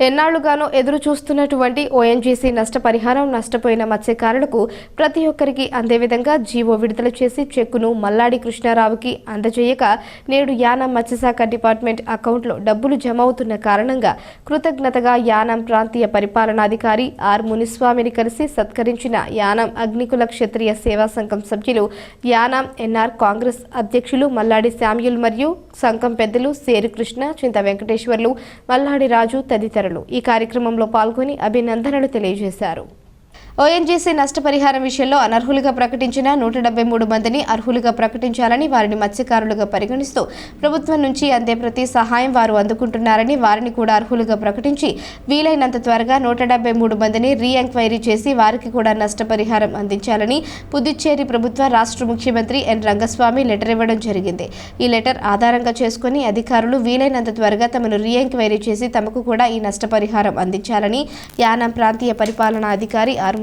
ఎన్నాళ్ళుగానో ఎదురు చూస్తున్నటువంటి ఓఎన్జీసీ నష్టపరిహారం నష్టపోయిన మత్స్యకారులకు ప్రతి ఒక్కరికి అందే విధంగా జీవో విడుదల చేసి చెక్కును మల్లాడి కృష్ణారావుకి అందజేయక నేడు యానం మత్స్యశాఖ డిపార్ట్మెంట్ అకౌంట్లో డబ్బులు జమ అవుతున్న కారణంగా కృతజ్ఞతగా యానం ప్రాంతీయ పరిపాలనాధికారి ఆర్ మునిస్వామిని కలిసి సత్కరించిన యానం అగ్నికుల క్షత్రియ సేవా సంఘం సభ్యులు యానం ఎన్ఆర్ కాంగ్రెస్ అధ్యక్షులు మల్లాడి శామ్యుల్ మరియు సంఘం పెద్దలు సేరు కృష్ణ చింత వెంకటేశ్వర్లు మల్లాడి రాజు తదితరులు. ఈ కార్యక్రమంలో పాల్గొని అభినందనలు తెలియజేశారు. ఓఎన్జీసీ నష్టపరిహారం విషయంలో అనర్హులుగా ప్రకటించిన నూట డెబ్బై మూడు మందిని అర్హులుగా ప్రకటించాలని వారిని మత్స్యకారులుగా పరిగణిస్తూ ప్రభుత్వం నుంచి అందే ప్రతి సహాయం వారు అందుకుంటున్నారని వారిని కూడా అర్హులుగా ప్రకటించి వీలైనంత త్వరగా నూట డెబ్బై మూడు మందిని రీ ఎంక్వైరీ చేసి వారికి కూడా నష్టపరిహారం అందించాలని పుదుచ్చేరి ప్రభుత్వ రాష్ట్ర ముఖ్యమంత్రి ఎన్ రంగస్వామి లెటర్ ఇవ్వడం జరిగింది. ఈ లెటర్ ఆధారంగా చేసుకుని అధికారులు వీలైనంత త్వరగా తమను రీ ఎంక్వైరీ చేసి తమకు కూడా ఈ నష్టపరిహారం అందించాలని యానం ప్రాంతీయ పరిపాలనా అధికారి ఆర్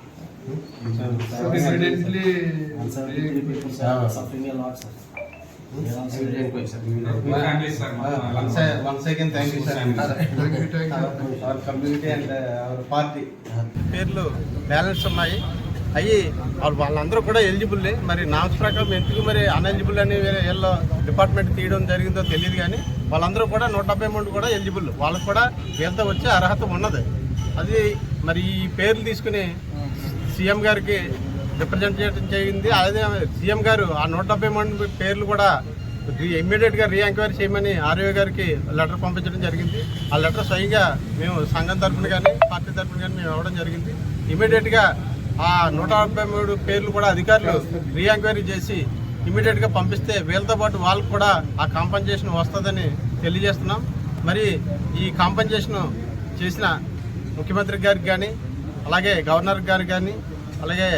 పేర్లు బ్యాలెన్స్ ఉన్నాయి అయ్యి వాళ్ళందరూ కూడా ఎలిజిబుల్లే మరి నామ్స్ ప్రకారం ఎందుకు మరి అన్ఎలిజిబుల్ అని ఎల్లో వీళ్ళ డిపార్ట్మెంట్ తీయడం జరిగిందో తెలియదు కానీ వాళ్ళందరూ కూడా నూట డెబ్బై మూడు కూడా ఎలిజిబుల్ వాళ్ళకు కూడా వీళ్ళతో వచ్చే అర్హత ఉన్నది అది మరి ఈ పేర్లు తీసుకుని సీఎం గారికి రిప్రజెంట్ చేయడం జరిగింది అదే సీఎం గారు ఆ నూట డెబ్బై మంది పేర్లు కూడా ఇమ్మీడియట్గా రీ ఎంక్వైరీ చేయమని ఆర్యో గారికి లెటర్ పంపించడం జరిగింది. ఆ లెటర్ స్వయంగా మేము సంఘం తరఫున కానీ పార్టీ తరఫున కానీ మేము ఇవ్వడం జరిగింది. ఇమ్మీడియట్గా ఆ నూట డెబ్బై మూడు పేర్లు కూడా అధికారులు రీ ఎంక్వైరీ చేసి ఇమ్మీడియట్గా పంపిస్తే వీళ్ళతో పాటు వాళ్ళకు కూడా ఆ కాంపన్సేషన్ వస్తుందని తెలియజేస్తున్నాం. మరి ఈ కాంపన్సేషన్ చేసిన ముఖ్యమంత్రి గారికి కానీ అలాగే గవర్నర్ గారికి కానీ అలాగే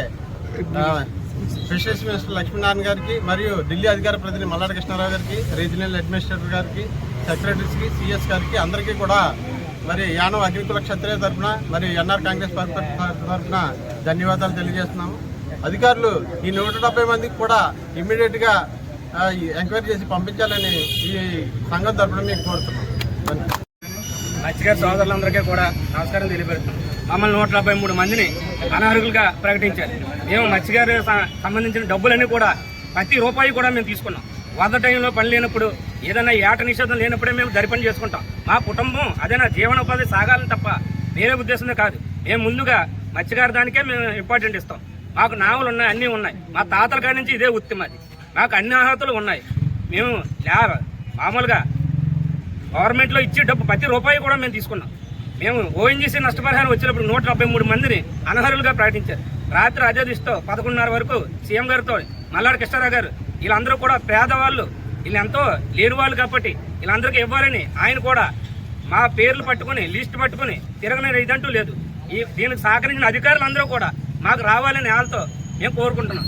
ఫిషరీస్ మినిస్టర్ లక్ష్మీనారాయణ గారికి మరియు ఢిల్లీ అధికార ప్రతినిధి మల్లాడి కృష్ణారావు గారికి రీజనల్ అడ్మినిస్ట్రేటర్ గారికి సెక్రటరీస్కి సిఎస్ గారికి అందరికీ కూడా మరి యానం అగ్నికుల క్షత్రియ తరఫున మరి ఎన్ఆర్ కాంగ్రెస్ పార్టీ తరఫున ధన్యవాదాలు తెలియజేస్తున్నాము. అధికారులు ఈ నూట డెబ్బై మందికి కూడా ఇమ్మీడియట్గా ఎంక్వైరీ చేసి పంపించాలని ఈ సంఘం తరఫున మీకు కోరుతున్నాం. ధన్యవాదాలు. సోదరులందరికీ కూడా నమస్కారం తెలియపెడుతున్నాం మమ్మల్ని నూట డెబ్బై మూడు మందిని అనర్హులుగా ప్రకటించారు. మేము మత్స్యగారు సంబంధించిన డబ్బులన్నీ కూడా ప్రతి రూపాయి కూడా మేము తీసుకున్నాం. వద్ద టైంలో పని లేనప్పుడు ఏదైనా ఏట నిషేధం లేనప్పుడే మేము దరిపని చేసుకుంటాం. మా కుటుంబం అదైనా జీవనోపాధి సాగాలని తప్ప వేరే ఉద్దేశంతో కాదు. మేము ముందుగా మత్స్యకార దానికే మేము ఇంపార్టెంట్ ఇస్తాం. మాకు నావలు ఉన్నాయి అన్నీ ఉన్నాయి. మా తాతల కాడి నుంచి ఇదే వృత్తి మాది. మాకు అన్ని అర్హతలు ఉన్నాయి. మేము మామూలుగా గవర్నమెంట్లో ఇచ్చే డబ్బు ప్రతి రూపాయి కూడా మేము తీసుకున్నాం. మేము ఓఎన్జీసీ నష్టపరిహారం వచ్చినప్పుడు నూట డెబ్బై మూడు మందిని అనర్హులుగా ప్రకటించారు. రాత్రి అదే దృష్టితో పదకొండున్నర వరకు సీఎం గారితో మల్లాడి కృష్ణారావు గారు వీళ్ళందరూ కూడా పేదవాళ్ళు వీళ్ళు ఎంతో లేని వాళ్ళు కాబట్టి వీళ్ళందరికీ ఇవ్వాలని ఆయన కూడా మా పేర్లు పట్టుకుని లిస్ట్ పట్టుకుని తిరగని ఇదంటూ లేదు. ఈ దీనికి సహకరించిన అధికారులందరూ కూడా మాకు రావాలని వాళ్ళతో మేము కోరుకుంటున్నాం.